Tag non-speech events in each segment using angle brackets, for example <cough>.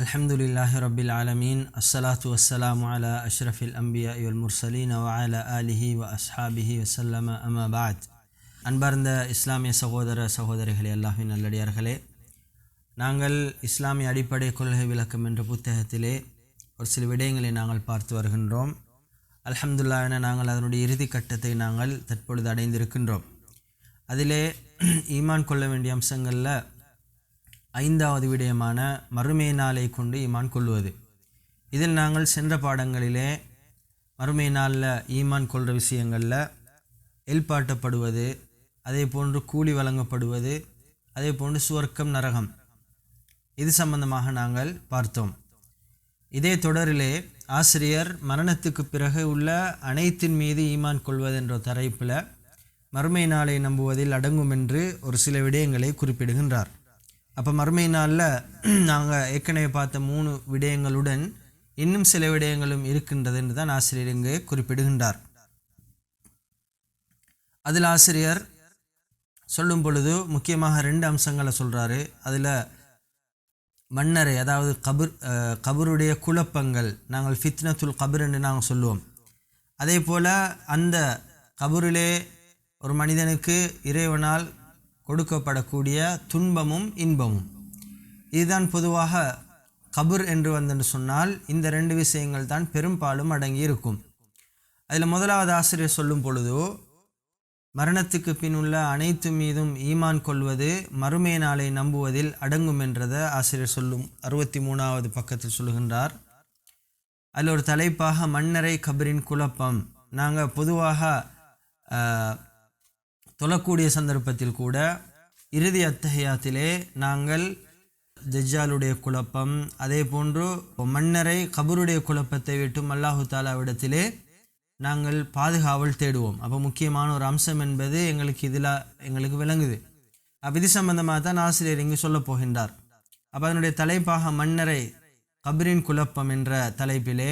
الحمد لله رب العالمين الصلاة والسلام على أشرف الأنبياء والمرسلين وعلى آله وأصحابه وسلم أما بعد அன்பார்ந்த இஸ்லாமிய சகோதர சகோதரிகளே அல்லாஹின் நல்லடியார்களே நாங்கள் இஸ்லாமிய அடிப்படை கொள்கை விளக்கம் என்ற புத்தகத்திலே ஒரு சில விடயங்களை நாங்கள் பார்த்து வருகின்றோம் அல்ஹம்துல்லா என நாங்கள் அதனுடைய இறுதி கட்டத்தை நாங்கள் தற்பொழுது அடைந்திருக்கின்றோம் அதிலே <clears throat> ஈமான் கொள்ள வேண்டிய அம்சங்களில் ஐந்தாவது விடயமான மறுமை நாளை கொண்டு ஈமான் கொள்வது. இதில் நாங்கள் சென்ற பாடங்களிலே மறுமை நாளில் ஈமான் கொள்கிற விஷயங்களில் எல்பாட்டப்படுவது அதே போன்று கூலி வழங்கப்படுவது அதே போன்று சுவர்க்கம் நரகம். இது சம்பந்தமாக நாங்கள் பார்த்தோம். இதே தொடரிலே ஆசிரியர் மரணத்துக்கு பிறகு உள்ள அனைத்தின் மீது ஈமான் கொள்வது என்ற தலைப்பில் மறுமை நாளை நம்புவதில் அடங்கும் என்று ஒரு சில விடயங்களை குறிப்பிடுகின்றார். அப்போ மறுமை நாளில் நாங்கள் ஏற்கனவே பார்த்த மூணு விடயங்களுடன் இன்னும் சில விடயங்களும் இருக்கின்றது என்று தான் ஆசிரியர் இங்கே குறிப்பிடுகின்றார். அதில் ஆசிரியர் சொல்லும் பொழுது முக்கியமாக ரெண்டு அம்சங்களை சொல்கிறாரு அதில் மன்னரை அதாவது கபர் கபருடைய குழப்பங்கள் நாங்கள் ஃபித்னத்துல் கபர் என்று நாங்கள் சொல்லுவோம். அதே போல் அந்த கபூரிலே ஒரு மனிதனுக்கு இறைவனால் கொடுக்கப்படக்கூடிய துன்பமும் இன்பமும். இதுதான் பொதுவாக கபுர் என்று வந்தென்று சொன்னால் இந்த ரெண்டு விஷயங்கள் தான் பெரும்பாலும் அடங்கி இருக்கும். அதில் முதலாவது ஆசிரியர் சொல்லும் பொழுது மரணத்துக்கு பின் உள்ள அனைத்து மீதும் ஈமான் கொள்வது மறுமை நாளை நம்புவதில் அடங்கும் என்றதை ஆசிரியர் சொல்லும் அறுபத்தி மூணாவது பக்கத்தில் சொல்லுகின்றார். அதில் ஒரு தலைப்பாக மன்னரை கபரின் குழப்பம். நாங்கள் பொதுவாக தொழக்கூடிய சந்தர்ப்பத்தில் கூட இறுதி அத்தகையாத்திலே நாங்கள் ஜஜ்ஜாலுடைய குழப்பம் அதே போன்று மன்னரை கபருடைய குழப்பத்தை விட்டும் அல்லாஹு தாலாவிடத்திலே நாங்கள் பாதுகாவல் தேடுவோம். அப்போ முக்கியமான ஒரு அம்சம் என்பது எங்களுக்கு இதில் எங்களுக்கு விளங்குது. அப்போ இது சம்பந்தமாக தான் ஆசிரியர் இங்கு சொல்லப் போகின்றார். அப்போ அதனுடைய தலைப்பாக மன்னரை கபரின் குழப்பம் என்ற தலைப்பிலே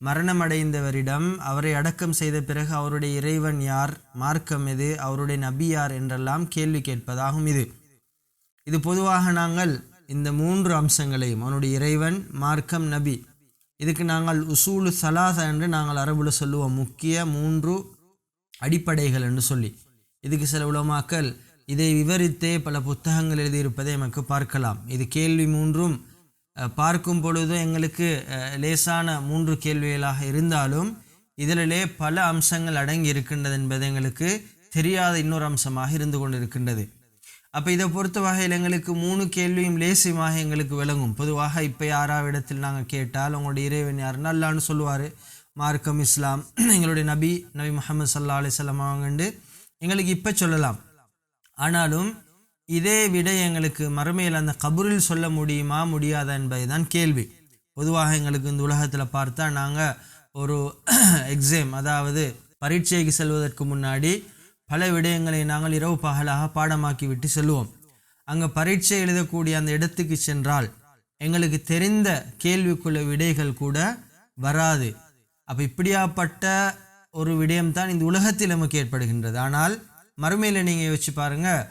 மரணமடைந்தவரிடம் அவரை அடக்கம் செய்த பிறகு அவருடைய இறைவன் யார்? மார்க்கம் எது? அவருடைய நபி யார்? என்றெல்லாம் கேள்வி கேட்பதாகும் இது. இது பொதுவாக நாங்கள் இந்த மூன்று அம்சங்களையும் அவனுடைய இறைவன் மார்க்கம் நபி இதுக்கு நாங்கள் உசூலு சலாசா என்று நாங்கள் அரபுல சொல்லுவோம். முக்கிய மூன்று அடிப்படைகள் என்று சொல்லி. இதுக்கு சில உலமாக்கள் இதை விவரித்தே பல புத்தகங்கள் எழுதியிருப்பதை நமக்கு பார்க்கலாம். இது கேள்வி மூன்றும் பார்க்கும் பொழுதும் எங்களுக்கு லேசான மூன்று கேள்விகளாக இருந்தாலும் இதிலே பல அம்சங்கள் அடங்கி இருக்கின்றது என்பது எங்களுக்கு தெரியாத இன்னொரு அம்சமாக இருந்து கொண்டிருக்கின்றது. அப்போ இதை பொறுத்த வகையில் எங்களுக்கு மூணு கேள்வியும் லேசியமாக எங்களுக்கு விளங்கும். பொதுவாக இப்போ யாராவது இடத்தில் நாங்கள் கேட்டால் உங்களுடைய இறைவன் யார்? அல்லான்னு சொல்லுவார். மார்க்கம் இஸ்லாம் <clears throat> எங்களுடைய நபி நபி முகமது சல்லா அலிசல்லாம் அவங்கண்டு எங்களுக்கு இப்போ சொல்லலாம். ஆனாலும் இதே விட எங்களுக்கு மறுமையில் அந்த கபூரில் சொல்ல முடியுமா முடியாதா என்பது தான் கேள்வி. பொதுவாக எங்களுக்கு இந்த உலகத்தில் பார்த்தா நாங்கள் ஒரு எக்ஸாம் அதாவது பரீட்சைக்கு செல்வதற்கு முன்னாடி பல விடயங்களை நாங்கள் இரவு பகலாக பாடமாக்கி விட்டு செல்வோம். அங்கே பரீட்சை எழுதக்கூடிய அந்த இடத்துக்கு சென்றால் எங்களுக்கு தெரிந்த கேள்விக்குள்ள விடைகள் கூட வராது. அப்போ இப்படியாப்பட்ட ஒரு விடயம்தான் இந்த உலகத்தில் நமக்கு ஏற்படுகின்றது. ஆனால் மறுமையில் நீங்கள் யோசிச்சு பாருங்கள்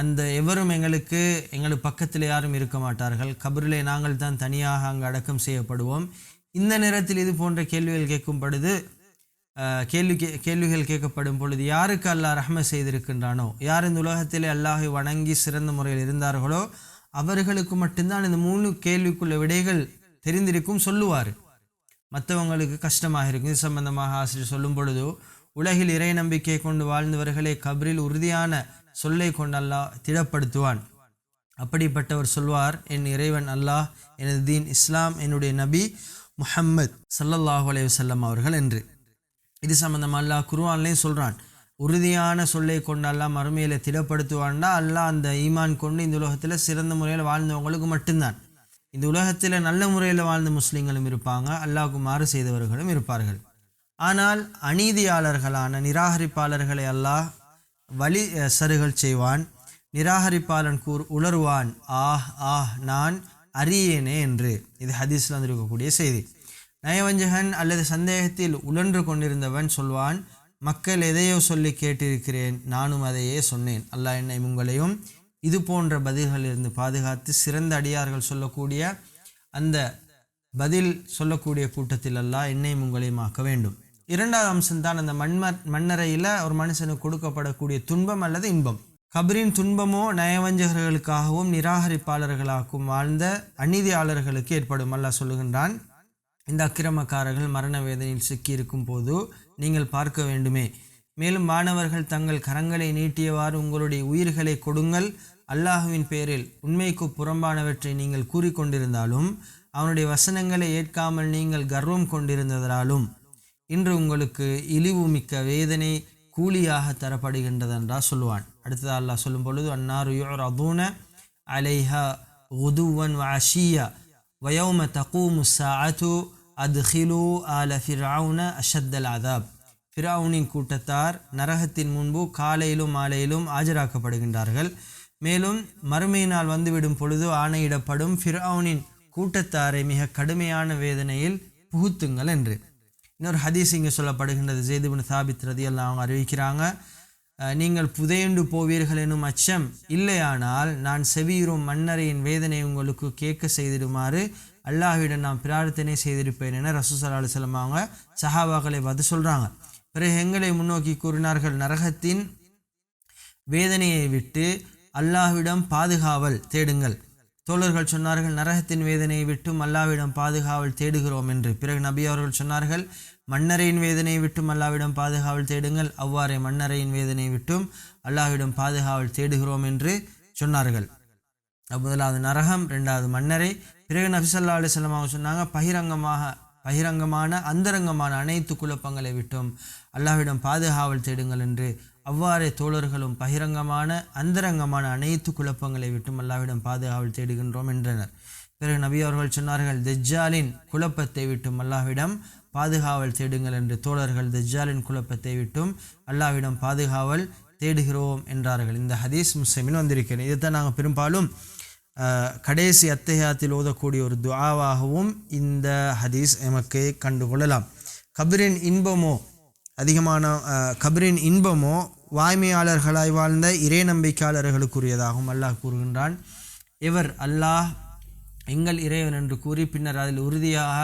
அந்த எவரும் எங்களுக்கு எங்களுக்கு பக்கத்தில் யாரும் இருக்க மாட்டார்கள். கபரிலே நாங்கள் தான் தனியாக அங்கு அடக்கம் செய்யப்படுவோம். இந்த நேரத்தில் இது போன்ற கேள்விகள் கேட்கும் பொழுது கேள்வி கே கேள்விகள் கேட்கப்படும் பொழுது யாருக்கு அல்லாஹ் ரஹ்ம செய்திருக்கின்றானோ? யார் இந்த உலகத்திலே அல்லாஹை வணங்கி சிறந்த முறையில் இருந்தார்களோ அவர்களுக்கு மட்டும்தான் இந்த மூணு கேள்விக்குள்ள விடைகள் தெரிந்திருக்கும் சொல்லுவார். மற்றவங்களுக்கு கஷ்டமாக இருக்கும். இது சம்பந்தமாக ஆசிரியர் சொல்லும் பொழுது உலகில் இறை நம்பிக்கை கொண்டு வாழ்ந்தவர்களே கபரில் உறுதியான சொல்லை கொண்டு அல்லாஹ் திடப்படுத்துவான். அப்படிப்பட்டவர் சொல்வார் என் இறைவன் அல்லாஹ் எனது தீன் இஸ்லாம் என்னுடைய நபி முஹம்மத் சல்லல்லாஹு அலையுசல்லம் அவர்கள் என்று. இது சம்மந்தம் அல்லாஹ் குருவான்லேயும் சொல்கிறான் உறுதியான சொல்லை கொண்டு அல்லாஹ் மறுமையில் திடப்படுத்துவான்னா அல்லாஹ் அந்த ஈமான் கொண்டு இந்த உலகத்தில் சிறந்த முறையில் வாழ்ந்தவங்களுக்கு மட்டும்தான். இந்த உலகத்தில் நல்ல முறையில் வாழ்ந்த முஸ்லீம்களும் இருப்பாங்க அல்லாஹ் மாறு செய்தவர்களும் இருப்பார்கள். ஆனால் அநீதியாளர்களான நிராகரிப்பாளர்களை அல்லாஹ் வழி சருகல் செய்வான். நிராகரிப்பாளன் கூர் உளருவான் ஆஹ் ஆஹ் நான் அறியேனே என்று. இது ஹதீஸ்ல இருக்கக்கூடிய செய்தி. நயவஞ்சகன் அல்லது சந்தேகத்தில் உழன்று கொண்டிருந்தவன் சொல்வான் மக்கள் எதையோ சொல்லி கேட்டிருக்கிறேன் நானும் அதையே சொன்னேன். அல்லாஹ் என்னை உங்களையும் இது போன்ற பதில்களிலிருந்து பாதுகாத்து சிறந்த அடியார்கள் சொல்லக்கூடிய அந்த பதில் சொல்லக்கூடிய கூட்டத்தில் அல்லாஹ் என்னையும் உங்களையும் ஆக்க வேண்டும். இரண்டாவது அம்சம்தான் அந்த மண்ம மண்ணறையில் ஒரு மனுஷனுக்கு கொடுக்கப்படக்கூடிய துன்பம் அல்லது இன்பம். கபரின் துன்பமோ நயவஞ்சகர்களுக்காகவும் நிராகரிப்பாளர்களாகவும் வாழ்ந்த அநீதியாளர்களுக்கு ஏற்படும் அல்லாஹ் சொல்லுகின்றான். இந்த அக்கிரமக்காரர்கள் மரண வேதனையில் சிக்கியிருக்கும் போது நீங்கள் பார்க்க வேண்டுமே. மேலும் மாணவர்கள் தங்கள் கரங்களை நீட்டியவாறு உங்களுடைய உயிர்களை கொடுங்கள். அல்லாஹுவின் பேரில் உண்மைக்கு புறம்பானவற்றை நீங்கள் கூறிக்கொண்டிருந்தாலும் அவனுடைய வசனங்களை ஏற்காமல் நீங்கள் கர்வம் கொண்டிருந்ததாலும் இன்று உங்களுக்கு இழிவு மிக்க வேதனை கூலியாக தரப்படுகின்றதென்றா சொல்லுவான். அடுத்ததாக அல்லாஹ் சொல்லும் பொழுது அன்னாரு யுரதுன அலைஹா உதுவன் வாஷியா வயோம தகூமு அது அத்ஹிலு ஆல ஃபிரவுன அஷத்தல் அதாப். ஃபிராவுனின் கூட்டத்தார் நரகத்தின் முன்பு காலையிலும் மாலையிலும் ஆஜராக்கப்படுகின்றார்கள். மேலும் மறுமையினால் வந்துவிடும் பொழுது ஆணையிடப்படும் ஃபிராவுனின் கூட்டத்தாரை மிக கடுமையான வேதனையில் புகுத்துங்கள் என்று. இன்னொரு ஹதீஸ் இங்கே சொல்லப்படுகின்றது. ஜெய்துபின் சாபித் ரதி எல்லாம் அவங்க அறிவிக்கிறாங்க நீங்கள் புதையுண்டு போவீர்கள் எனும் அச்சம் இல்லையானால் நான் செவியுறும் மன்னரையின் வேதனை உங்களுக்கு கேட்க செய்திடுமாறு அல்லாஹ்விடம் நான் பிரார்த்தனை செய்திருப்பேன் என ரசூசல்லா அலுவலம் அவங்க சஹாபாக்களை பார்த்து சொல்கிறாங்க பிறகு எங்களை முன்னோக்கி கூறினார்கள் நரகத்தின் வேதனையை விட்டு அல்லாஹ்விடம் பாதுகாவல் தேடுங்கள். தோழர்கள் சொன்னார்கள் நரகத்தின் வேதனையை விட்டும் அல்லாஹ்விடம் பாதுகாவல் தேடுகிறோம் என்று. பிறகு நபி அவர்கள் சொன்னார்கள் மன்னரையின் வேதனையை விட்டும் அல்லாவிடம் பாதுகாவல் தேடுங்கள். அவ்வாறே மன்னரையின் வேதனையை விட்டும் அல்லாஹ்விடம் பாதுகாவல் தேடுகிறோம் என்று சொன்னார்கள். முதலாவது நரகம் ரெண்டாவது மன்னரை. பிறகு நபிசல்லா அலிஸ்லாம் அவங்க சொன்னாங்க பகிரங்கமாக பகிரங்கமான அந்தரங்கமான அனைத்து குழப்பங்களை விட்டும் அல்லாவிடம் பாதுகாவல் தேடுங்கள் என்று அவ்வாறே தோழர்களும் பகிரங்கமான அந்தரங்கமான அனைத்து குழப்பங்களை விட்டும் அல்லாஹ்விடம் பாதுகாவல் தேடுகின்றோம் என்றனர். பிறகு நபி அவர்கள் சொன்னார்கள் தெஜ்ஜாலின் குழப்பத்தை விட்டும் அல்லாஹ்விடம் பாதுகாவல் தேடுங்கள் என்று தோழர்கள் தெஜ்ஜாலின் குழப்பத்தை விட்டும் அல்லாஹ்விடம் பாதுகாவல் தேடுகிறோம் என்றார்கள். இந்த ஹதீஸ் முஸ்லிமில் வந்திருக்கிறேன் இதைத்தான் நாங்கள் பெரும்பாலும் கடைசி அத்தஹியாத்தில் ஓதக்கூடிய ஒரு துவாவாகவும் இந்த ஹதீஸ் எமக்கு கண்டுகொள்ளலாம் கபிரின் இன்பமோ அதிகமான அஹ், கபிரின் இன்பமோ வாய்மையாளர்களாய் வாழ்ந்த இறை நம்பிக்கையாளர்களுக்குரியதாகவும் அல்லாஹ் கூறுகின்றான். இவர் அல்லாஹ் எங்கள் இறைவன் என்று கூறி பின்னர் அதில் உறுதியாக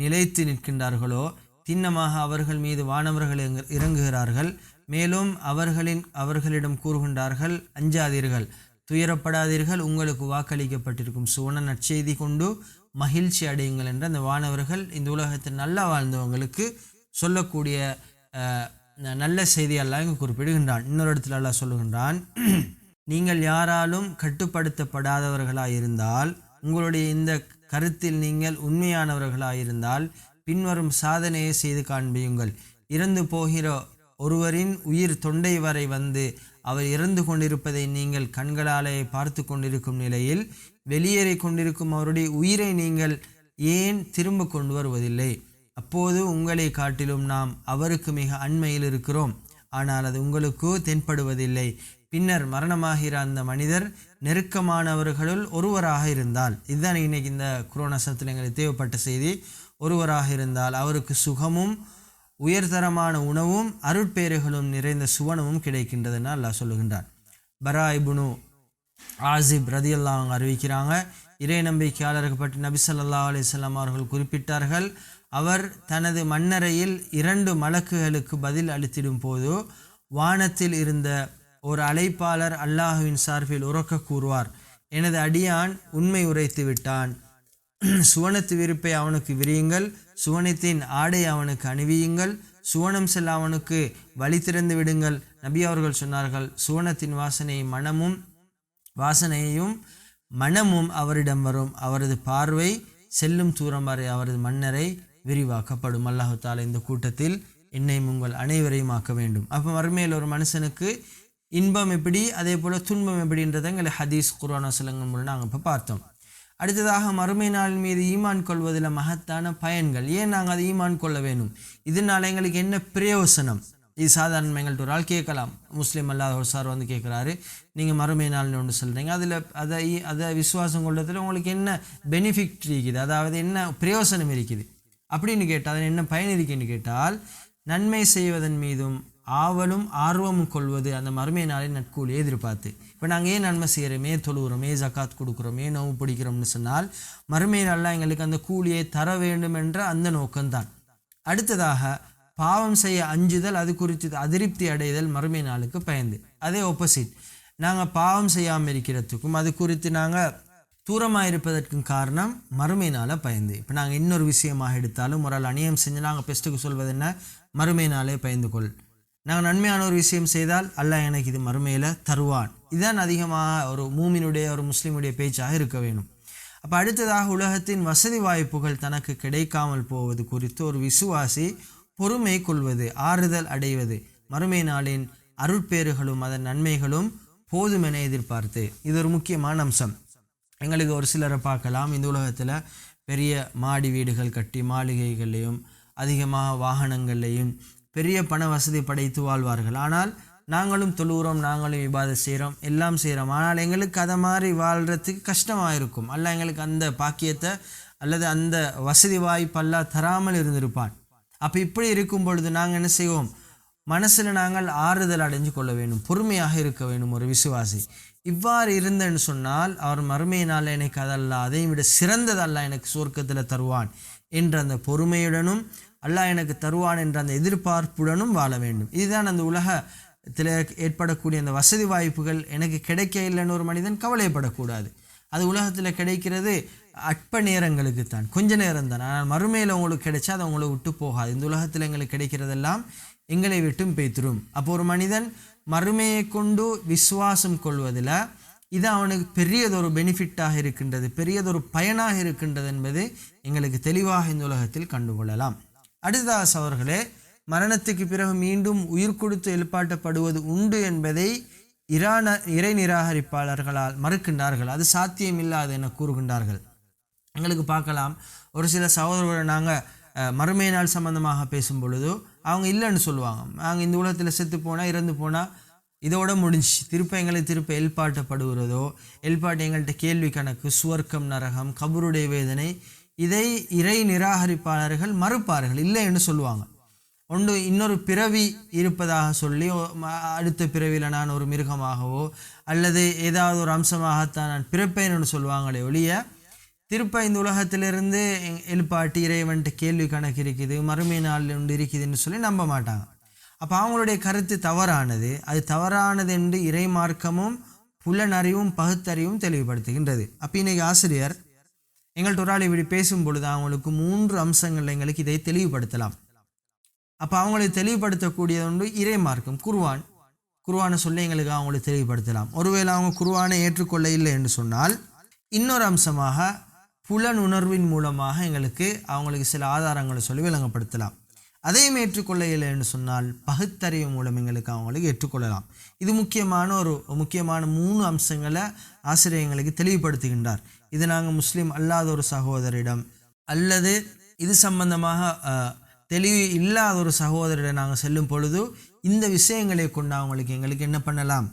நிலைத்து நிற்கின்றார்களோ திண்ணமாக அவர்கள் மீது வானவர்கள் இறங்குகிறார்கள். மேலும் அவர்களின் அவர்களிடம் கூறுகின்றார்கள் அஞ்சாதீர்கள் துயரப்படாதீர்கள் உங்களுக்கு வாக்களிக்கப்பட்டிருக்கும் சுவன நற்செய்தி கொண்டு மகிழ்ச்சி அடையுங்கள் என்று அந்த வானவர்கள் இந்த உலகத்தில் நல்லா வாழ்ந்தவங்களுக்கு சொல்லக்கூடிய நல்ல செய்தியெல்லாம் இங்கு குறிப்பிடுகின்றான். இன்னொரு இடத்துல அல்லாஹ் சொல்லுகின்றான் நீங்கள் யாராலும் கட்டுப்படுத்தப்படாதவர்களாக இருந்தால் உங்களுடைய இந்த கருத்தில் நீங்கள் உண்மையானவர்களாயிருந்தால் பின்வரும் சாதனையை செய்து காண்பியுங்கள். இறந்து போகிற ஒருவரின் உயிர் தொண்டை வரை வந்து அவர் இறந்து கொண்டிருப்பதை நீங்கள் கண்களாலே பார்த்து கொண்டிருக்கும் நிலையில் வெளியேறி கொண்டிருக்கும் அவருடைய உயிரை நீங்கள் ஏன் திரும்ப கொண்டு வருவதில்லை? அப்போது உங்களை காட்டிலும் நாம் அவருக்கு மிக அண்மையில் இருக்கிறோம். ஆனால் அது உங்களுக்கு தென்படுவதில்லை. பின்னர் மரணமாகிற அந்த மனிதர் நெருக்கமானவர்களுள் ஒருவராக இருந்தால். இதுதான் இன்னைக்கு இந்த குரோனா சத்தில் எங்களுக்கு தேவைப்பட்ட செய்தி. ஒருவராக இருந்தால் அவருக்கு சுகமும் உயர்தரமான உணவும் அருட்பேறுகளும் நிறைந்த சுவனமும் கிடைக்கின்றதுன்னு அல்லாஹ் சொல்லுகின்றார் பரா இப்னு ஆசிப் ரதியல்லாஹ் அவங்க அறிவிக்கிறாங்க இறை நம்பிக்கையாளர்கள் பற்றி நபிசல்லா அலிசல்லாம் அவர்கள் குறிப்பிட்டார்கள் அவர் தனது மண்ணறையில் இரண்டு மலக்குகளுக்கு பதில் அளித்திடும் போது வானத்தில் இருந்த ஒரு அழைப்பாளர் அல்லாஹுவின் சார்பில் உறக்க கூறுவார் எனது அடியான் உண்மை உரைத்து விட்டான். சுவனத்து விருப்பை அவனுக்கு விரியுங்கள். சுவனத்தின் ஆடை அவனுக்கு அணிவியுங்கள். சுவனம் செல்ல அவனுக்கு வழி திறந்து விடுங்கள். நபி அவர்கள் சொன்னார்கள் சுவனத்தின் வாசனை மனமும் வாசனையும் மனமும் அவரிடம் வரும். அவரது பார்வை செல்லும் தூரம் வரை அவரது மன்னரை விரிவாக்கப்படும். அல்லாஹு தாலா இந்த கூட்டத்தில் என்னையும் உங்கள் அனைவரையும் ஆக்க வேண்டும். அப்போ மறுமையில் ஒரு மனுஷனுக்கு இன்பம் எப்படி அதே போல் துன்பம் எப்படின்றத எங்களை ஹதீஸ் குரானா சிலங்கள் மூலம் நாங்கள் இப்போ பார்த்தோம். அடுத்ததாக மறுமை நாள் மீது ஈமான் கொள்வதில் மகத்தான பயன்கள். ஏன் நாங்கள் அதை ஈமான் கொள்ள வேணும் இதனால் எங்களுக்கு என்ன பிரயோசனம்? இது சாதாரண எங்கள்கிட்ட ஒரு ஆள் கேட்கலாம். முஸ்லீம் அல்லாத ஒரு சார் வந்து கேட்குறாரு நீங்கள் மறுமை நாள்னு ஒன்று சொல்கிறீங்க அதில் அதை அதை விசுவாசம் கொள்றதுல உங்களுக்கு என்ன பெனிஃபிட் இருக்குது? அதாவது என்ன பிரயோசனம் இருக்குது? அப்படின்னு கேட்டால் அதில் என்ன பயன் இருக்குன்னு கேட்டால் நன்மை செய்வதன் மீதும் ஆவலும் ஆர்வமும் கொள்வது அந்த மறுமை நாளை நட்கூலியை எதிர்பார்த்து இப்போ நாங்கள் ஏன் நன்மை செய்கிறோமே தொழுகிறோமே? ஜக்காத் கொடுக்குறோமே? நோவு பிடிக்கிறோம்னு சொன்னால் மறுமை நாளில் எங்களுக்கு அந்த கூலியை தர வேண்டும் என்ற அந்த நோக்கம்தான். அடுத்ததாக பாவம் செய்ய அஞ்சுதல் அது குறித்து அதிருப்தி அடைதல் மறுமை நாளுக்கு பயந்து. அதே ஆப்போசிட் நாங்கள் பாவம் செய்யாமல் இருக்கிறதுக்கும் அது குறித்து நாங்கள் தூரமாக இருப்பதற்கும் காரணம் மறுமையினால் பயந்து. இப்போ நாங்கள் இன்னொரு விஷயமாக எடுத்தாலும் ஒரு ஆள் அநியம் செஞ்சு நாங்கள் பெஸ்ட்டுக்கு சொல்வது என்ன? மறுமையினாலே பயந்து கொள் நாங்கள் நன்மையான ஒரு விஷயம் செய்தால் அல்லாஹ் எனக்கு இது மறுமையில் தருவான். இதுதான் அதிகமாக ஒரு மூமினுடைய ஒரு முஸ்லீமுடைய பேச்சாக இருக்க வேணும் அப்போ அடுத்ததாக உலகத்தின் வசதி வாய்ப்புகள் தனக்கு கிடைக்காமல் போவது குறித்து ஒரு விசுவாசி பொறுமை கொள்வது ஆறுதல் அடைவது மறுமை நாளின் அருட்பேறுகளும் அதன் நன்மைகளும் போதுமென எதிர்பார்த்து. இது ஒரு முக்கியமான அம்சம். எங்களுக்கு ஒரு சிலரை பார்க்கலாம். இந்த உலகத்தில் பெரிய மாடி வீடுகள் கட்டி மாளிகைகள்லையும் அதிகமாக வாகனங்கள்லையும் பெரிய பண வசதி படைத்து வாழ்வார்கள். ஆனால் நாங்களும் தொழுகிறோம் நாங்களும் இபாதை செய்கிறோம் எல்லாம் செய்கிறோம். ஆனால் எங்களுக்கு அதை மாதிரி வாழ்கிறதுக்கு கஷ்டமாக இருக்கும் அல்ல எங்களுக்கு அந்த பாக்கியத்தை அல்லது அந்த வசதி வாய்ப்பெல்லாம் தராமல் இருந்திருப்பான். அப்போ இப்படி இருக்கும் பொழுது நாங்கள் என்ன செய்வோம்? மனசில் நாங்கள் ஆறுதல் அடைஞ்சு கொள்ள வேண்டும். பொறுமையாக இருக்க வேண்டும் ஒரு விசுவாசி. இவ்வாறு இருந்தேன்னு சொன்னால் அவர் மறுமையினால் எனக்கு அதல்ல அதையும் விட சிறந்ததல்ல எனக்கு சுவர்க்கத்தில் தருவான் என்ற அந்த பொறுமையுடனும் அல்லாஹ் எனக்கு தருவான் என்ற அந்த எதிர்பார்ப்புடனும் வாழ வேண்டும். இதுதான் அந்த உலகத்தில் ஏற்படக்கூடிய அந்த வசதி வாய்ப்புகள். எனக்கு கிடைக்க இல்லைன்னு ஒரு மனிதன் கவலைப்படக்கூடாது. அது உலகத்தில் கிடைக்கிறது அற்ப நேரங்களுக்கு தான் கொஞ்ச நேரம் தான் ஆனால் மறுமையில் உங்களுக்கு கிடைச்சா அது உங்களை விட்டு போகாது. இந்த உலகத்தில் எங்களுக்கு கிடைக்கிறதெல்லாம் எங்களை விட்டும் பேத்துரும். அப்போ ஒரு மனிதன் மறுமையை கொண்டு விசுவாசம் கொள்வதில் இது அவனுக்கு பெரியதொரு பெனிஃபிட்டாக இருக்கின்றது பெரியதொரு பயனாக இருக்கின்றது என்பது எங்களுக்கு தெளிவாக இந்த உலகத்தில் கண்டுகொள்ளலாம். அடுத்ததாக அவர்களே மரணத்துக்கு பிறகு மீண்டும் உயிர் கொடுத்து எழுப்பாட்டப்படுவது உண்டு என்பதை இரான இறை நிராகரிப்பாளர்களால் மறுக்கின்றார்கள். அது சாத்தியமில்லாது என கூறுகின்றார்கள். எங்களுக்கு பார்க்கலாம். ஒரு சில சகோதரர்களை நாங்கள் மறுமை நாள் சம்பந்தமாக பேசும் பொழுது அவங்க இல்லைன்னு சொல்லுவாங்க. நாங்கள் இந்த உலகத்தில் செத்து போனால் இறந்து போனால் இதோட முடிஞ்சு திருப்ப எங்களை திருப்ப எல்பாட்டப்படுகிறதோ எல்பாட்டு எங்கள்கிட்ட கேள்வி கணக்கு சுவர்க்கம் நரகம் கபருடைய வேதனை இதை இறை நிராகரிப்பாளர்கள் மறுப்பார்கள். இல்லை என்று சொல்லுவாங்க. ஒன்று இன்னொரு பிறவி இருப்பதாக சொல்லி அடுத்த பிறவியில் நான் ஒரு மிருகமாகவோ அல்லது ஏதாவது ஒரு அம்சமாகத்தான் நான் பிறப்பேன் என்று சொல்லுவாங்களே ஒழிய திருப்ப இந்த உலகத்திலிருந்து எழுப்பாட்டி இறைவன்ட்டு கேள்வி கணக்கு இருக்குது மறுமை நாள் ஒன்று இருக்குதுன்னு சொல்லி நம்ப மாட்டாங்க. அப்போ அவங்களுடைய கருத்து தவறானது. அது தவறானது என்று இறை மார்க்கமும் புலனறிவும் பகுத்தறிவும் தெளிவுபடுத்துகின்றது. அப்போ இன்னைக்கு ஆசிரியர் எங்கள்கிட்ட ஒரு ஆள் இப்படி பேசும் பொழுது அவங்களுக்கு மூன்று அம்சங்கள் எங்களுக்கு இதை தெளிவுபடுத்தலாம். அப்போ அவங்களுக்கு தெளிவுபடுத்தக்கூடியது ஒன்று இறை மார்க்கம் குர்வான் குருவானை சொல்லி எங்களுக்கு அவங்களுக்கு தெளிவுபடுத்தலாம். ஒருவேளை அவங்க குருவானை ஏற்றுக்கொள்ள இல்லை என்று சொன்னால் இன்னொரு அம்சமாக புலனுணர்வின் மூலமாக எங்களுக்கு அவங்களுக்கு சில ஆதாரங்களை சொல்லி விளங்கப்படுத்தலாம். அதையும் ஏற்றுக்கொள்ள இல்லை என்று சொன்னால் பகுத்தறிவு மூலம் எங்களுக்கு அவங்களுக்கு ஏற்றுக்கொள்ளலாம். இது முக்கியமான ஒரு முக்கியமான மூணு அம்சங்களை ஆசிரியர் எங்களுக்கு தெளிவுபடுத்துகின்றார். இது நாங்கள் முஸ்லீம் அல்லாத ஒரு சகோதரிடம் அல்லது இது சம்பந்தமாக தெளிவு இல்லாத ஒரு சகோதரிடம் நாங்கள் செல்லும் பொழுது இந்த விஷயங்களை கொண்டு அவங்களுக்கு எங்களுக்கு என்ன பண்ணலாம்?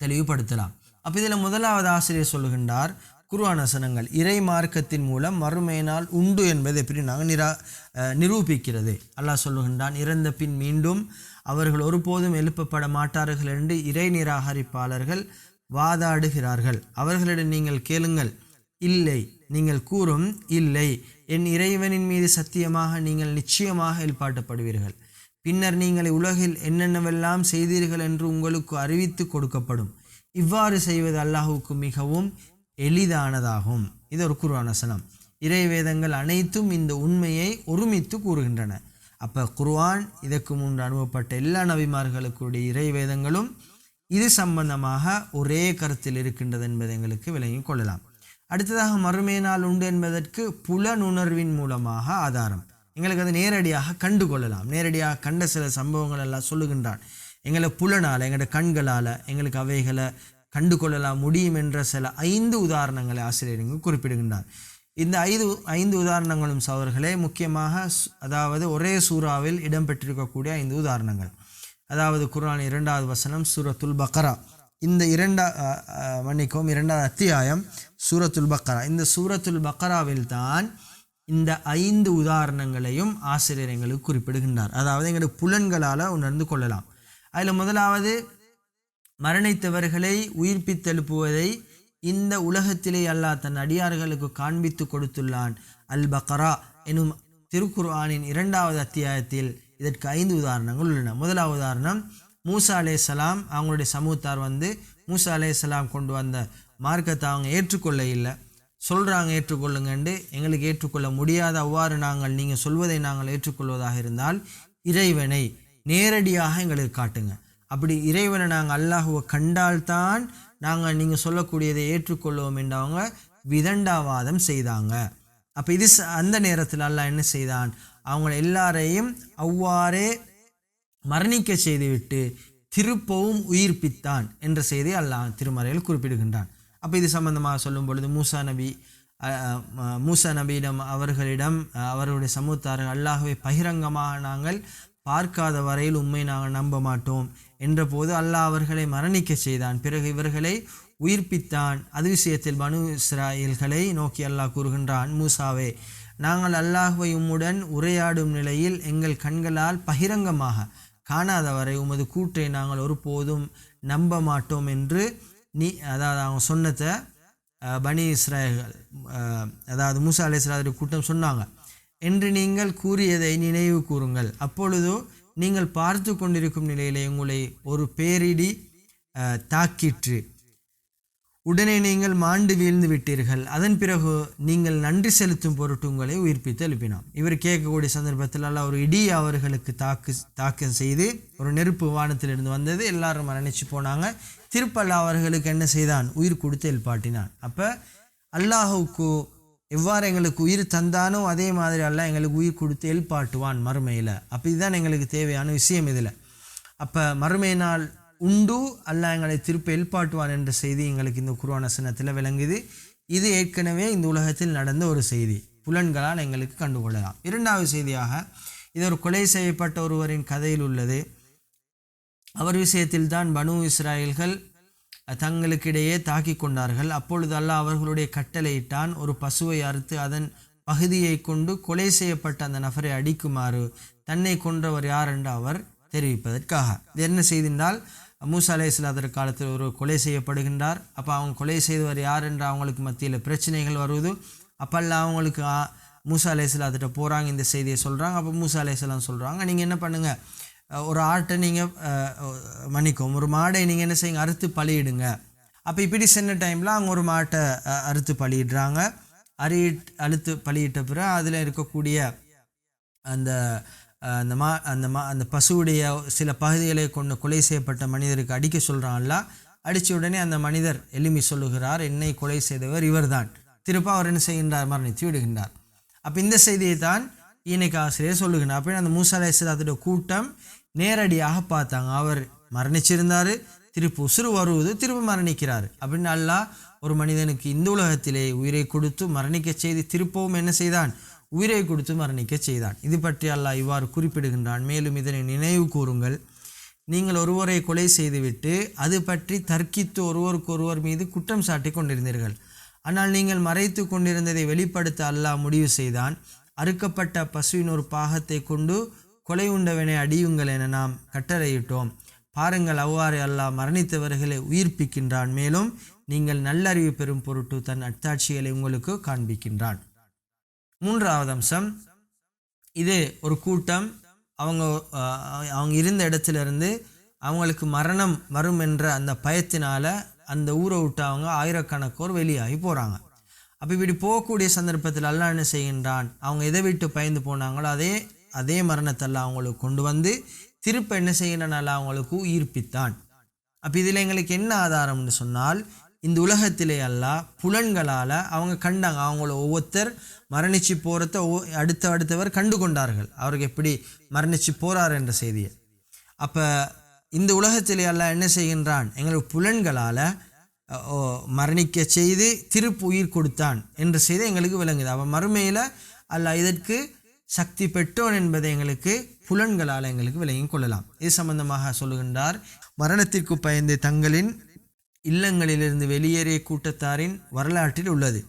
தெளிவுபடுத்தலாம். அப்போ இதில் முதலாவது ஆசிரியர் சொல்லுகின்றார் குர்ஆன் வசனங்கள் இறை மார்க்கத்தின் மூலம் மறுமையினால் உண்டு என்பதை எப்படி நாங்கள் நிரா நிரூபிக்கிறது? அல்லாஹ் சொல்லுகின்றான் இறந்த பின் மீண்டும் அவர்கள் ஒருபோதும் எழுப்பப்பட மாட்டார்கள் என்று இறை நிராகரிப்பாளர்கள் வாதாடுகிறார்கள். அவர்களிடம் நீங்கள் கேளுங்கள் இல்லை நீங்கள் கூறும் இல்லை என் இறைவனின் மீது சத்தியமாக நீங்கள் நிச்சயமாக எழுப்பாட்டப்படுவீர்கள் பின்னர் நீங்கள் உலகில் என்னென்னவெல்லாம் செய்தீர்கள் என்று உங்களுக்கு அறிவித்து கொடுக்கப்படும். இவ்வாறு செய்வது அல்லாஹுக்கு மிகவும் எளிதானதாகும். இது ஒரு குர்வானசனம் இறை வேதங்கள் அனைத்தும் இந்த உண்மையை ஒருமித்து கூறுகின்றன. அப்போ குர்வான் இதற்கு முன்பு அனுப்பப்பட்ட எல்லா நபிமார்களுக்குடைய இறை வேதங்களும் இது சம்பந்தமாக ஒரே கருத்தில் இருக்கின்றது என்பதை எங்களுக்கு விளங்கிக் கொள்ளலாம். அடுத்ததாக மறுமை நாள் உண்டு என்பதற்கு புலனுணர்வின் மூலமாக ஆதாரம். எங்களுக்கு அதை நேரடியாக கண்டு கொள்ளலாம். நேரடியாக கண்ட சில சம்பவங்கள் எல்லாம் சொல்லுகின்றான். எங்களை புலனால் எங்களோட கண்களால் எங்களுக்கு அவைகளை கண்டு கொள்ளலாம் முடியும் என்ற சில ஐந்து உதாரணங்களை ஆசிரியர் இங்கு குறிப்பிடுகின்றார். இந்த ஐந்து ஐந்து உதாரணங்களும் சவர்களே முக்கியமாக அதாவது ஒரே சூறாவில் இடம்பெற்றிருக்கக்கூடிய ஐந்து உதாரணங்கள். அதாவது குரான் இரண்டாவது வசனம் சூரத்துல் பக்ரா இந்த இரண்டா மன்னிக்கவும் இரண்டாவது அத்தியாயம் சூரத்துல் பக்ரா இந்த சூரத்துல் பக்ராவில் தான் இந்த ஐந்து உதாரணங்களையும் ஆசிரியர் எங்களுக்கு குறிப்பிடுகின்றார். அதாவது எங்களுடைய புலன்களால் உணர்ந்து கொள்ளலாம். அதில் முதலாவது மரணித்தவர்களை உயிர்ப்பித்தெழுப்புவதை இந்த உலகத்திலே அல்லாஹ் தன் அடியார்களுக்கு காண்பித்து கொடுத்துள்ளான். அல் பக்ரா எனும் திருக்குர்ஆனின் இரண்டாவது அத்தியாயத்தில் இதற்கு ஐந்து உதாரணங்கள் உள்ளன. முதலாவது உதாரணம் மூசா சலாம் அவங்களுடைய சமூகத்தார் வந்து மூசா அலைஹிஸ்ஸலாம் கொண்டு வந்த மார்க்கத்தை அவங்க ஏற்றுக்கொள்ள இல்லை சொல்கிறாங்க ஏற்றுக்கொள்ளுங்கண்டு. எங்களுக்கு ஏற்றுக்கொள்ள முடியாத அவ்வாறு நாங்கள் நீங்கள் சொல்வதை நாங்கள் ஏற்றுக்கொள்வதாக இருந்தால் இறைவனை நேரடியாக எங்களுக்கு காட்டுங்க. அப்படி இறைவனை நாங்கள் அல்லாஹுவை கண்டால்தான் நாங்கள் நீங்கள் சொல்லக்கூடியதை ஏற்றுக்கொள்வோம் என்று அவங்க விதண்டாவாதம் செய்தாங்க. அப்போ இது ச- அந்த நேரத்தில் அல்லாஹ் என்ன செய்தான்? அவங்கள எல்லாரையும் அவ்வாறே மரணிக்க செய்துவிட்டு திருப்பவும் உயிர்ப்பித்தான் என்ற செய்தி அல்லாஹ் திருமறையில் குறிப்பிடுகின்றான். அப்போ இது சம்பந்தமாக சொல்லும் பொழுது மூசா நபி மூசா நபியிடம் அவர்களிடம் அவருடைய அவர்களுடைய சமூகத்தார்கள் பகிரங்கமாக நாங்கள் பார்க்காத வரையில் உண்மை நாங்கள் நம்ப மாட்டோம் என்றபோது அல்லாஹ் அவர்களை மரணிக்க செய்தான். பிறகு இவர்களை உயிர்ப்பித்தான். அது விஷயத்தில் பனு இஸ்ராயல்களை நோக்கி அல்லாஹ் கூறுகின்றான் மூசாவே நாங்கள் அல்லாஹுவை உம்முடன் உரையாடும் நிலையில் எங்கள் கண்களால் பகிரங்கமாக காணாதவரை உமது கூற்றை நாங்கள் ஒருபோதும் நம்ப மாட்டோம் என்று நீ அதாவது அவங்க சொன்னதை பனி இஸ்ராயல்கள் அதாவது மூசா அலைஹிஸ்ஸலாத்துடைய கூட்டம் சொன்னாங்க. என்று நீங்கள் கூறியதை நினைவு கூறுங்கள். அப்பொழுதோ நீங்கள் பார்த்து கொண்டிருக்கும் நிலையிலே உங்களை ஒரு பேரிடி தாக்கிற்று. உடனே நீங்கள் மாண்டு வீழ்ந்து விட்டீர்கள். அதன் பிறகு நீங்கள் நன்றி செலுத்தும் பொருட்டு உங்களை உயிர்ப்பித்து எழுப்பினான். இவர் கேட்கக்கூடிய சந்தர்ப்பத்தில் அல்ல ஒரு இடி அவர்களுக்கு தாக்கு தாக்கம் செய்து ஒரு நெருப்பு வானத்திலிருந்து வந்தது. எல்லாரும் மரணிச்சு போனாங்க. திருப்பல்லா அவர்களுக்கு என்ன செய்தான்? உயிர் கொடுத்து எழுப்பாட்டினான். அப்போ அல்லாஹுக்கு எவ்வாறு எங்களுக்கு உயிர் தந்தானோ அதே மாதிரி அல்ல எங்களுக்கு உயிர் கொடுத்து எழுப்பாட்டுவான் மறுமையில். அப்போ இதுதான் எங்களுக்கு தேவையான விஷயம் இதில். அப்போ மறுமை நாள் உண்டு அல்ல எங்களை திருப்பி எழுப்பாட்டுவான் என்ற செய்தி எங்களுக்கு இந்த குருவான சின்னத்தில் விளங்குது. இது ஏற்கனவே இந்த உலகத்தில் நடந்த ஒரு செய்தி. புலன்களால் எங்களுக்கு கண்டுகொள்ளலாம். இரண்டாவது செய்தியாக இது ஒரு கொலை செய்யப்பட்ட ஒருவரின் கதையில் உள்ளது. அவர் விஷயத்தில் தான் பனு இஸ்ராயல்கள் தங்களுக்கிடையே தாக்கி கொண்டார்கள். அப்பொழுது அல்லாஹ் அவர்களுடைய கட்டளையிட்டான் ஒரு பசுவை அறுத்து அதன் பகுதியை கொண்டு கொலை செய்யப்பட்ட அந்த நபரை அடிக்குமாறு தன்னை கொன்றவர் யார் என்று அவர் தெரிவிப்பதற்காக. இது என்ன செய்திருந்தால் மூசா அலே இஸ்லாதர் காலத்தில் ஒரு கொலை செய்யப்படுகின்றார். அப்போ அவங்க கொலை செய்தவர் யார் என்று அவங்களுக்கு மத்தியில் பிரச்சனைகள் வருவது. அப்பெல்லாம் அவங்களுக்கு மூசா அலே இஸ்லாத்திட்ட போகிறாங்க இந்த செய்தியை சொல்கிறாங்க அப்போ மூசா அலே இஸ்லாம் சொல்கிறாங்க நீங்கள் என்ன பண்ணுங்கள் ஒரு ஆட்டை நீங்கள் மன்னிக்கும். ஒரு மாடை நீங்கள் என்ன செய்யுங்க? அறுத்து பழியிடுங்க அப்போ இப்படி சென்ன டைமில் அவங்க ஒரு மாட்டை அறுத்து பழியிடுறாங்க அரி அழுத்து பழியிட்ட பிறகு அதில் இருக்கக்கூடிய அந்த அந்த மா அந்த மா அந்த பசுவுடைய சில பகுதிகளை கொண்டு கொலை செய்யப்பட்ட மனிதருக்கு அடிக்க சொல்கிறான்ல அடித்த உடனே அந்த மனிதர் எளிமை சொல்லுகிறார் என்னை கொலை செய்தவர் இவர்தான். திருப்ப அவர் என்ன செய்கின்றார்? மரணித்து விடுகின்றார் அப்போ இந்த செய்தியை தான் இன்னைக்கு ஆசிரியர் சொல்லுகிறார் அப்படின்னு அந்த மூசா அலைஹிஸ்ஸலாத்துடைய கூட்டம் நேரடியாக பார்த்தாங்க. அவர் மரணிச்சிருந்தார். திருப்பி உசுறு வருவது திருப்பி மரணிக்கிறார். அப்படின்னு அல்லாஹ் ஒரு மனிதனுக்கு இந்த உலகத்திலே உயிரை கொடுத்து மரணிக்க செய்து திருப்பவும் என்ன செய்தான்? உயிரை கொடுத்து மரணிக்க செய்தான். இது பற்றி அல்லாஹ் இவ்வாறு குறிப்பிடுகின்றான். மேலும் இதனை நினைவு கூறுங்கள். நீங்கள் ஒருவரை கொலை செய்துவிட்டு அது பற்றி தர்க்கித்து ஒருவருக்கு ஒருவர் மீது குற்றம் சாட்டி கொண்டிருந்தீர்கள். ஆனால் நீங்கள் மறைத்து கொண்டிருந்ததை வெளிப்படுத்த அல்லாஹ் முடிவு செய்தான். அறுக்கப்பட்ட பசுவின் ஒரு பாகத்தை கொண்டு கொலை உண்டவனை அடியுங்கள் என நாம் கட்டளையிட்டோம். பாருங்கள் அவ்வாறு அல்லாஹ் மரணித்தவர்களை உயிர்ப்பிக்கின்றான். மேலும் நீங்கள் நல்லறிவு பெறும் பொருட்டு தன் அத்தாட்சிகளை உங்களுக்கு காண்பிக்கின்றான். மூன்றாவது அம்சம் இது ஒரு கூட்டம். அவங்க அவங்க இருந்த இடத்துல இருந்து அவங்களுக்கு மரணம் வரும் என்ற அந்த பயத்தினால் அந்த ஊரை விட்டு அவங்க ஆயிரக்கணக்கோர் வெளியாகி போகிறாங்க அப்போ இப்படி போகக்கூடிய சந்தர்ப்பத்தில் அல்லாஹ் என்ன செய்கின்றான்? அவங்க எதை விட்டு பயந்து போனாங்களோ அதே அதே மரணத்தெல்லாம் அவங்களுக்கு கொண்டு வந்து திருப்ப என்ன செய்கின்றனால அவங்களுக்கு உயிர்ப்பித்தான். அப்போ இதில் எங்களுக்கு என்ன ஆதாரம்னு சொன்னால் இந்த உலகத்திலே அல்லாஹ் புலன்களால் அவங்க கண்டாங்க. அவங்கள ஒவ்வொருத்தர் மரணிச்சு போகிறத ஒவ்வொ அடுத்த அடுத்தவர் கண்டு கொண்டார்கள். அவருக்கு எப்படி மரணிச்சு போகிறார் என்ற செய்தியை. அப்போ இந்த உலகத்திலே அல்லாஹ் என்ன செய்கின்றான்? எங்களுக்கு புலன்களால் மரணிக்க செய்து திருப்பு உயிர் கொடுத்தான் என்ற செய்தி எங்களுக்கு விளங்குது. அவன் மறுமையில் அல்ல இதற்கு சக்தி பெற்றோன் என்பதை எங்களுக்கு புலன்களால் எங்களுக்கு விளங்கிக் கொள்ளலாம். இது சம்பந்தமாக சொல்லுகின்றார் மரணத்திற்கு பயந்து தங்களின் இல்லங்களிலிருந்து வெளியேறிய கூட்டத்தாரின் வரலாற்றில் உள்ளது.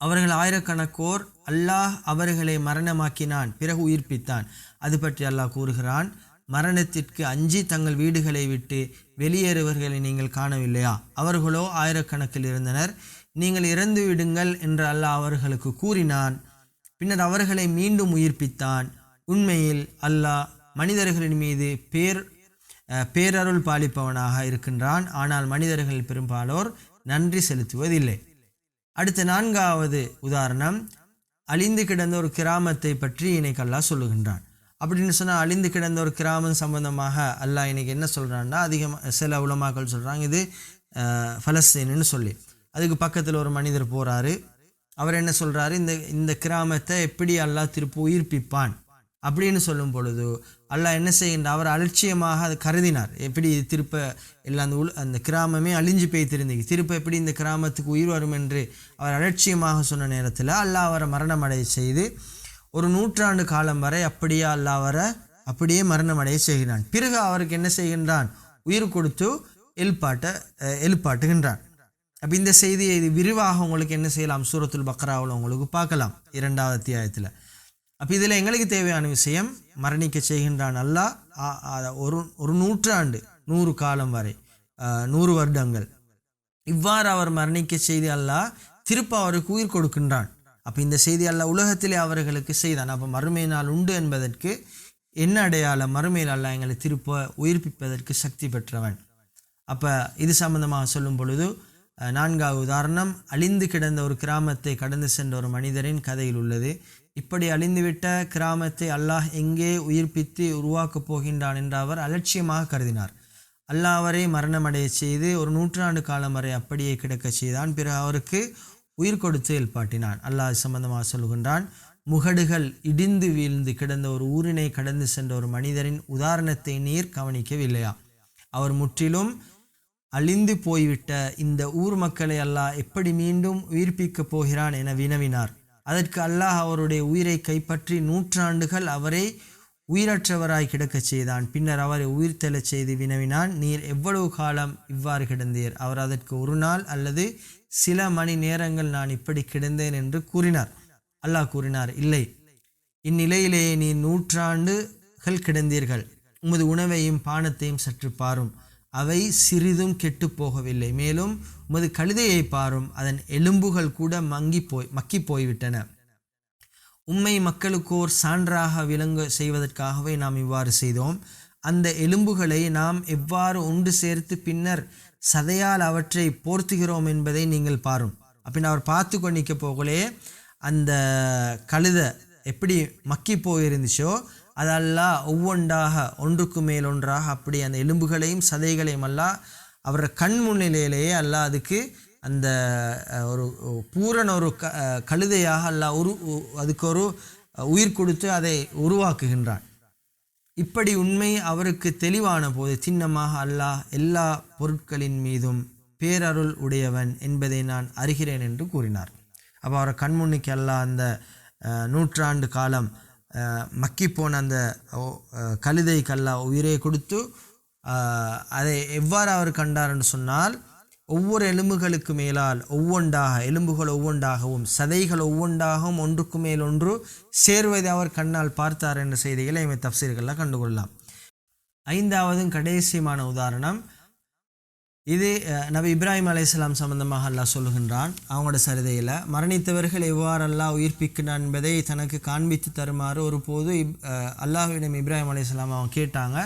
அவர்கள் ஆயிரக்கணக்கோர் அல்லாஹ் அவர்களை மரணமாக்கினான் பிறகு உயிர்ப்பித்தான். அது பற்றி அல்லாஹ் கூறுகிறான் மரணத்திற்கு அஞ்சி தங்கள் வீடுகளை விட்டு வெளியேறுவர்களை நீங்கள் காணவில்லையா? அவர்களோ ஆயிரக்கணக்கில் இருந்தனர். நீங்கள் இறந்து விடுங்கள் என்று அல்லாஹ் அவர்களுக்கு கூறினான். பின்னர் அவர்களை மீண்டும் உயிர்ப்பித்தான். உண்மையில் அல்லாஹ் மனிதர்களின் மீது பேர் பேரருள் பாலிப்பவனாக இருக்கின்றான். ஆனால் மனிதர்கள் பெரும்பாலோர் நன்றி செலுத்துவதில்லை. அடுத்த நான்காவது உதாரணம் அழிந்து கிடந்த ஒரு கிராமத்தை பற்றி இன்னைக்கு அல்லாஹ் சொல்லுகின்றான். அப்படின்னு சொன்னால் அழிந்து கிடந்த ஒரு கிராமம் சம்பந்தமாக அல்லாஹ் இன்னைக்கு என்ன சொல்கிறான்னா அதிகமாக சில உலமாக்கள் சொல்கிறாங்க இது அஹ், சொல்லி. அதுக்கு பக்கத்தில் ஒரு மனிதர் போகிறாரு அவர் என்ன சொல்கிறாரு இந்த இந்த கிராமத்தை எப்படி அல்லாஹ் திருப்பி உயிர்ப்பிப்பான்? அப்படின்னு சொல்லும் பொழுது அல்லாஹ் என்ன செய்கின்றார் அவர் அலட்சியமாக அதை கருதினார். எப்படி இது திருப்ப இல்லை அந்த உள் அந்த கிராமமே அழிஞ்சு போய் திருந்தீங்க திருப்ப எப்படி இந்த கிராமத்துக்கு உயிர் வரும் என்று அவர் அலட்சியமாக சொன்ன நேரத்தில் அல்லாஹ் அவரை மரணமடைய செய்து ஒரு நூற்றாண்டு காலம் வரை அப்படியே அல்லாஹ் அவரை அப்படியே மரணமடைய செய்கிறான். பிறகு அவருக்கு என்ன செய்கின்றான்? உயிர் கொடுத்து எழுப்பாட்ட எழுப்பாட்டுகின்றான். அப்போ இந்த செய்தியை இது விரிவாக உங்களுக்கு என்ன செய்யலாம்? சூரத்துல் பக்ராவில் உங்களுக்கு பார்க்கலாம். இரண்டாவது அத்தியாயத்தில். அப்போ இதில் எங்களுக்கு தேவையான விஷயம் மரணிக்க செய்கின்றான் அல்லாஹ் ஒரு ஒரு நூற்றாண்டு நூறு காலம் வரை நூறு வருடங்கள். இவ்வாறு அவர் மரணிக்க செய்தி அல்லாஹ் திருப்ப அவருக்கு உயிர் கொடுக்கின்றான். அப்போ இந்த செய்தி அல்லாஹ் உலகத்திலே அவர்களுக்கு செய்தான். அப்போ மறுமை நாள் உண்டு என்பதற்கு என்ன அடையாளம்? மறுமையில் அல்லாஹ் எங்களை திருப்ப உயிர்ப்பிப்பதற்கு சக்தி பெற்றவன். அப்போ இது சம்பந்தமாக சொல்லும் பொழுது நான்காவது உதாரணம் அழிந்து கிடந்த ஒரு கிராமத்தை கடந்து சென்ற ஒரு மனிதரின் கதையில் உள்ளது. இப்படி அழிந்துவிட்ட கிராமத்தை அல்லாஹ் எங்கே உயிர்ப்பித்து உருவாக்கப் போகின்றான் என்று அவர் அலட்சியமாக கருதினார். அல்லாஹ் அவரை மரணமடைய செய்து ஒரு நூற்றாண்டு காலம் வரை அப்படியே கிடக்கச் செய்தான். பிறகு அவருக்கு உயிர் கொடுத்து எழுப்பாட்டினான் அல்லாஹ் சம்பந்தமாக சொல்கின்றான் முகடுகள் இடிந்து வீழ்ந்து கிடந்த ஒரு ஊரினை கடந்து சென்ற ஒரு மனிதரின் உதாரணத்தை நீர் கவனிக்கவில்லையா? அவர் முற்றிலும் அழிந்து போய்விட்ட இந்த ஊர் மக்களை அல்லாஹ் எப்படி மீண்டும் உயிர்ப்பிக்கப் போகிறான் என வினவினார். அதற்கு அல்லாஹ் அவருடைய உயிரை கைப்பற்றி நூற்றாண்டுகள் அவரை உயிரற்றவராய் கிடக்கச் செய்தான். பின்னர் அவரை உயிர் தெழச் செய்து வினவினான். நீர் எவ்வளவு காலம் இவ்வாறு கிடந்தீர்? அவர் அதற்கு ஒரு நாள் அல்லது சில மணி நேரங்கள் நான் இப்படி கிடந்தேன் என்று கூறினார். அல்லாஹ் கூறினார் இல்லை இந்நிலையிலேயே நீ நூற்றாண்டுகள் கிடந்தீர்கள். உமது உணவையும் பானத்தையும் சற்று பாரும். அவை சிறிதும் கெட்டு போகவில்லை. மேலும் உமது கழுதையை பாரும் அதன் எலும்புகள் கூட மங்கி போய் மக்கி போய்விட்டன. உம்மை மக்களுக்கோர் சான்றாக விளங்க செய்வதற்காகவே நாம் இவ்வாறு செய்தோம். அந்த எலும்புகளை நாம் எவ்வாறு ஒன்று சேர்த்து பின்னர் சதையால் அவற்றை போர்த்துகிறோம் என்பதை நீங்கள் பாரும். அப்படின்னு அவர் பார்த்து கொண்டிருக்க போகலே அந்த கழுதை எப்படி மக்கி போயிருந்துச்சோ அதெல்லாம் ஒவ்வொன்றாக ஒன்றுக்கு மேல் ஒன்றாக அப்படி அந்த எலும்புகளையும் சதைகளையும் எல்லாம் அவர கண் முன்னிலையிலேயே அல்லாஹ் அதுக்கு அந்த ஒரு பூரண ஒரு க கழுதையாக அல்லாஹ் உரு அதுக்கு ஒரு உயிர் கொடுத்து அதை உருவாக்குகின்றான். இப்படி உண்மை அவருக்கு தெளிவான போது சின்னமாக அல்லாஹ் எல்லா பொருட்களின் மீதும் பேரருள் உடையவன் என்பதை நான் அறிகிறேன் என்று கூறினார். அப்போ அவரை கண்முன்னிக்கு அல்லாஹ் அந்த நூற்றாண்டு காலம் மக்கி மக்கிப்போன அந்த கழுதை கல்லா உயிரை கொடுத்து அதை எவ்வாறு அவர் கண்டார் என்று சொன்னால் ஒவ்வொரு எலும்புகளுக்கு மேலால் ஒவ்வொன்றாக எலும்புகள் ஒவ்வொன்றாகவும் சதைகள் ஒவ்வொன்றாகவும் ஒன்றுக்கு மேல் ஒன்று சேர்வதை அவர் கண்ணால் பார்த்தார் என்ற செய்திகளை இவை தப்சீர்களில் கண்டுகொள்ளலாம். ஐந்தாவதும் கடைசியமான உதாரணம் இது நபி இப்ராஹிம் அலையாம் சம்பந்தமாக அல்லாஹ் சொல்லுகின்றான். அவங்களோட சரிதையில் மரணித்தவர்கள் எவ்வாறு அல்லாஹ் உயிர்ப்பிக்கிறான் என்பதை தனக்கு காண்பித்து தருமாறு ஒரு போது இப் அல்லாஹுவிடம் இப்ராஹிம் அலையாம் அவங்க கேட்டாங்க.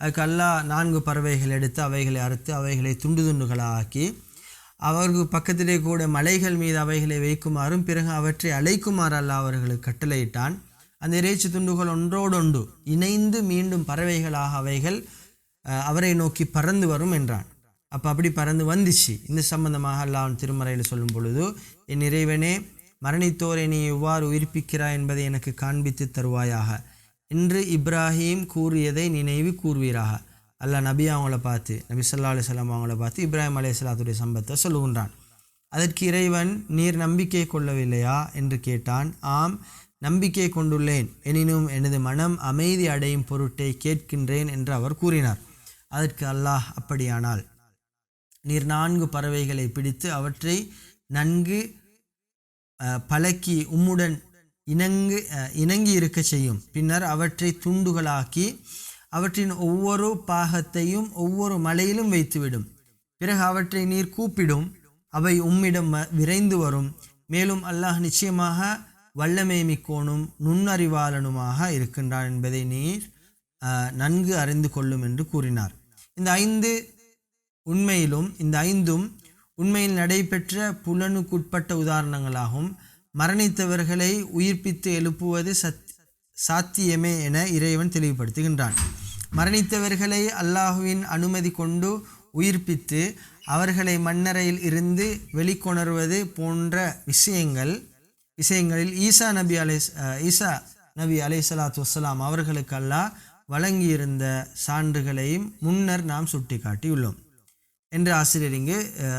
அதுக்கு அல்லாஹ் நான்கு பறவைகள் எடுத்து அவைகளை அறுத்து அவைகளை துண்டு துண்டுகளாக ஆக்கி அவர்கள் பக்கத்திலே கூட மலைகள் மீது அவைகளை வைக்குமாறும் பிறகு அவற்றை அழைக்குமாறு அல்லாஹ் அவர்களுக்கு கட்டளையிட்டான். அந்த இறைச்சி துண்டுகள் ஒன்றோடொன்று இணைந்து மீண்டும் பறவைகளாக அவைகள் அவரை நோக்கி பறந்து வரும் என்றான். அப்போ அப்படி பறந்து வந்துச்சு. இந்த சம்பந்தமாக அல்லாஹ் திருமறையில் சொல்லும் பொழுது என் இறைவனே மரணித்தோரை நீ எவ்வாறு உயிர்ப்பிக்கிறாய் என்பதை எனக்கு காண்பித்து தருவாயாக. என்று இப்ராஹிம் கூறியதை நினைவு கூறுவீராக அல்லாஹ் நபி அவங்கள பார்த்து நபி சொல்லா அலைஹி அவங்கள பார்த்து இப்ராஹிம் அலைஹிஸ்ஸலாத்துடைய சம்பத்தை சொல்லுகின்றான். அதற்கு இறைவன் நீர் நம்பிக்கை கொள்ளவில்லையா? என்று கேட்டான். ஆம் நம்பிக்கை கொண்டுள்ளேன். எனினும் எனது மனம் அமைதி அடையும் பொருட்டை கேட்கின்றேன் என்று அவர் கூறினார். அதற்கு அல்லாஹ் அப்படியானால் நீர் நான்கு பறவைகளை பிடித்து அவற்றை நன்கு பழக்கி உம்முடன் இணங்கு இணங்கி இருக்க செய்யும். பின்னர் அவற்றை துண்டுகளாக்கி அவற்றின் ஒவ்வொரு பாகத்தையும் ஒவ்வொரு மலையிலும் வைத்துவிடும். பிறகு அவற்றை நீர் கூப்பிடும். அவை உம்மிடம் வ- விரைந்து வரும். மேலும் அல்லாஹ் நிச்சயமாக வல்லமை மிக்கோனும் நுண்ணறிவாளனுமாக இருக்கின்றான் என்பதை நீர் நன்கு அறிந்து கொள்ளும் என்று கூறினார். இந்த ஐந்து உண்மையிலும் இந்த ஐந்தும் உண்மையில் நடைபெற்ற புலனுக்குட்பட்ட உதாரணங்களாகும். மரணித்தவர்களை உயிர்ப்பித்து எழுப்புவது சத் சாத்தியமே என இறைவன் தெளிவுபடுத்துகின்றான். மரணித்தவர்களை அல்லாஹுவின் அனுமதி கொண்டு உயிர்ப்பித்து அவர்களை மண்ணறையில் இருந்து வெளிக்கொணர்வது போன்ற விஷயங்கள் விஷயங்களில் ஈசா நபி அலை ஈசா நபி அலை சலாத்து வசலாம் அவர்களுக்கு வழங்கியிருந்த சான்றுகளையும் முன்னர் நாம் சுட்டிக்காட்டியுள்ளோம். என்று ஆசிரியர் இங்கு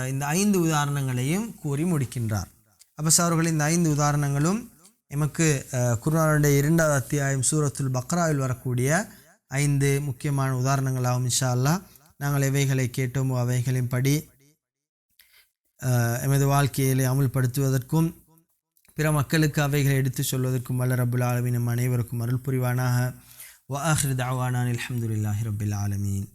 இந்த ஐந்து உதாரணங்களையும் கூறி முடிக்கின்றார். அப்போ சார் அவர்கள் இந்த ஐந்து உதாரணங்களும் எமக்கு அஹ், இரண்டாவது அத்தியாயம் சூரத்துல் பக்ராவில் வரக்கூடிய ஐந்து முக்கியமான உதாரணங்களாகும் இன்ஷா அல்லா நாங்கள் எவைகளை கேட்டோமோ அவைகளின் படி எமது வாழ்க்கையிலே அமுல்படுத்துவதற்கும் பிற மக்களுக்கு அவைகளை எடுத்துச் சொல்வதற்கும் வல்ல ரபுல் ஆலமீன் நம் அனைவருக்கும் அருள் புரிவானாக. வ தாவானான் அலமதுல்லாஹி ரபுல் ஆலமீன்.